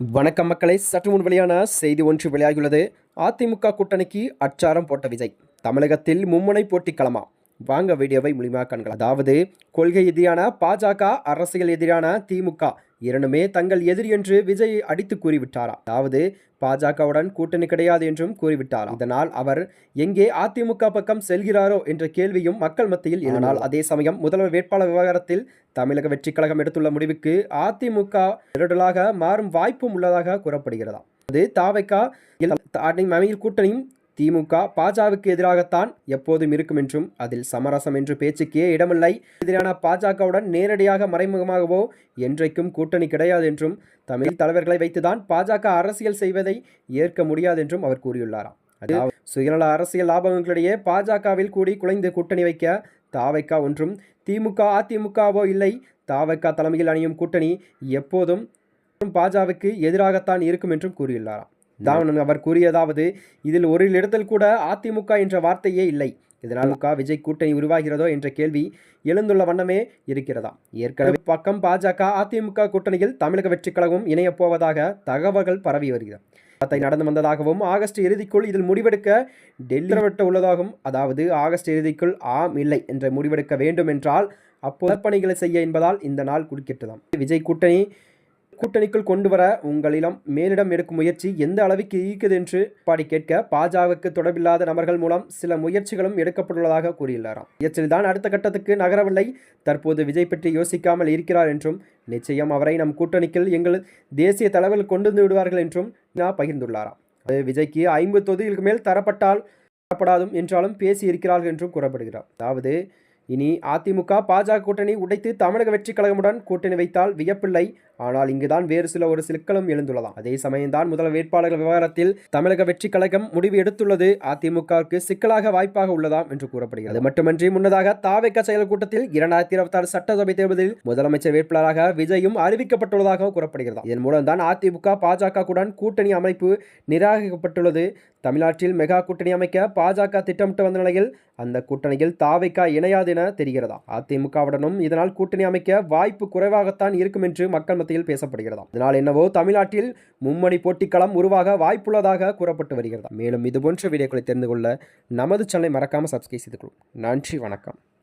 வணக்கம் மக்களை சற்று முன் வெளியான செய்தி ஒன்று வெளியாகியுள்ளது. அதிமுக கூட்டணிக்கு அச்சாரம் போட்ட விஜய். தமிழகத்தில் மும்முனை போட்டி களமா? வாங்க வீடியோவை முழுமையாக காண்கள் அதாவது கொள்கை எதிரான பாஜக அரசியல் எதிரான திமுக. இரண்டுமே தங்கள் எதிரி என்று விஜய் அடித்து கூறிவிட்டாரா அதாவது பாஜகவுடன் கூட்டணி கிடையாது என்றும் கூறிவிட்டார் இதனால் அவர் எங்கே அதிமுக பக்கம் செல்கிறாரோ என்ற கேள்வியும் மக்கள் மத்தியில் இதனால் அதே சமயம் முதல்வர் வேட்பாளர் விவகாரத்தில் தமிழக வெற்றிக் கழகம் எடுத்துள்ள முடிவுக்கு அதிமுக நெருடலாக மாறும் வாய்ப்பும் உள்ளதாக கூறப்படுகிறதா அது தாவைக்கா அமையில் கூட்டணியும் திமுக பாஜகவுக்கு எதிராகத்தான் எப்போதும் இருக்கும் என்றும் அதில் சமரசம் என்று பேச்சுக்கே இடமில்லை. எதிரான பாஜகவுடன் நேரடியாக மறைமுகமாகவோ என்றைக்கும் கூட்டணி கிடையாது என்றும் தமிழ் தலைவர்களை வைத்துதான் பாஜக அரசியல் செய்வதை ஏற்க முடியாது என்றும் அவர் கூறியுள்ளாராம். அதாவது சுயநல அரசியல் லாபங்களிடையே பாஜகவில் கூடி குலைந்து கூட்டணி வைக்க தாவைக்கா ஒன்றும் திமுக அதிமுகவோ இல்லை தாவைக்கா தலைமையில் அணியும் கூட்டணி எப்போதும் பாஜகவுக்கு எதிராகத்தான் இருக்கும் என்றும் கூறியுள்ளாராம். தான் அவர் கூறியதாவது இதில் ஒரு இடத்தில் கூட அதிமுக என்ற வார்த்தையே இல்லை. இதனால் முக விஜய் கூட்டணி உருவாகிறதோ என்ற கேள்வி எழுந்துள்ள வண்ணமே இருக்கிறதா? ஏற்கனவே பக்கம் பாஜக அதிமுக கூட்டணியில் தமிழக வெற்றிக் கழகம் இணையப் போவதாக தகவல்கள் பரவி வருகிறது. நடந்து வந்ததாகவும் ஆகஸ்ட் இறுதிக்குள் இதில் முடிவெடுக்க டெல்லி விட்ட உள்ளதாகவும் அதாவது ஆகஸ்ட் இறுதிக்குள் ஆம் இல்லை என்ற முடிவெடுக்க வேண்டும் என்றால் அப்போ பணிகளை செய்ய என்பதால் இந்த நாள் குறுக்கிட்டதாம். விஜய் கூட்டணி கூட்டணிக்குள் கொண்டு வர உங்களிடம் மேலிடம் எடுக்கும் முயற்சி எந்த அளவுக்கு இருக்குது என்று பாடி கேட்க பாஜகவுக்கு தொடர்பில்லாத நபர்கள் மூலம் சில முயற்சிகளும் எடுக்கப்பட்டுள்ளதாக கூறியுள்ளாராம். முயற்சியில் தான் அடுத்த கட்டத்துக்கு நகரவில்லை. தற்போது விஜய் பற்றி யோசிக்காமல் இருக்கிறார் என்றும் நிச்சயம் அவரை நம் கூட்டணிக்குள் எங்கள் தேசிய தலைவர்கள் கொண்டு வந்து விடுவார்கள் என்றும் நான் பகிர்ந்துள்ளாராம். விஜய்க்கு ஐம்பது தொகுதிகளுக்கு மேல் தரப்பட்டால் தரப்படாதும் என்றாலும் பேசி இருக்கிறார்கள் என்றும் கூறப்படுகிறார். அதாவது இனி அதிமுக பாஜக கூட்டணி உடைத்து தமிழக வெற்றி கழகமுடன் கூட்டணி வைத்தால் வியப்பில்லை. ஆனால் இங்குதான் வேறு சில ஒரு சிக்கலும் எழுந்துள்ளதாம். அதே சமயம்தான் முதல் வேட்பாளர்கள் விவகாரத்தில் தமிழக வெற்றி கழகம் முடிவு எடுத்துள்ளது. அதிமுகவுக்கு சிக்கலாக வாய்ப்பாக உள்ளதாம் என்று கூறப்படுகிறது. மட்டுமன்றி முன்னதாக தாவைக்க செயல் கூட்டத்தில் இரண்டாயிரத்தி இருபத்தி ஆறு சட்டசபை தேர்தலில் முதலமைச்சர் வேட்பாளராக விஜயும் அறிவிக்கப்பட்டுள்ளதாக கூறப்படுகிறது. இதன் மூலம் தான் அதிமுக பாஜக கூட்டணி அமைப்பு நிராகரிக்கப்பட்டுள்ளது. தமிழ்நாட்டில் மெகா கூட்டணி அமைக்க பாஜக திட்டமிட்டு வந்த நிலையில் அந்த கூட்டணியில் தாவைக்கா இணையாது என தெரிகிறதா? அதிமுகவுடனும் இதனால் கூட்டணி அமைக்க வாய்ப்பு குறைவாகத்தான் இருக்கும் என்று மக்கள் மத்தியில் பேசப்படுகிறதா இதனால் என்னவோ தமிழ்நாட்டில் மும்மணி போட்டிக்களம் உருவாக வாய்ப்புள்ளதாக கூறப்பட்டு வருகிறதா. மேலும் இதுபோன்ற வீடியோக்களை தெரிந்து கொள்ள நமது சேனலை மறக்காமல் சப்ஸ்கிரைப் செய்து கொள்ளும். நன்றி வணக்கம்.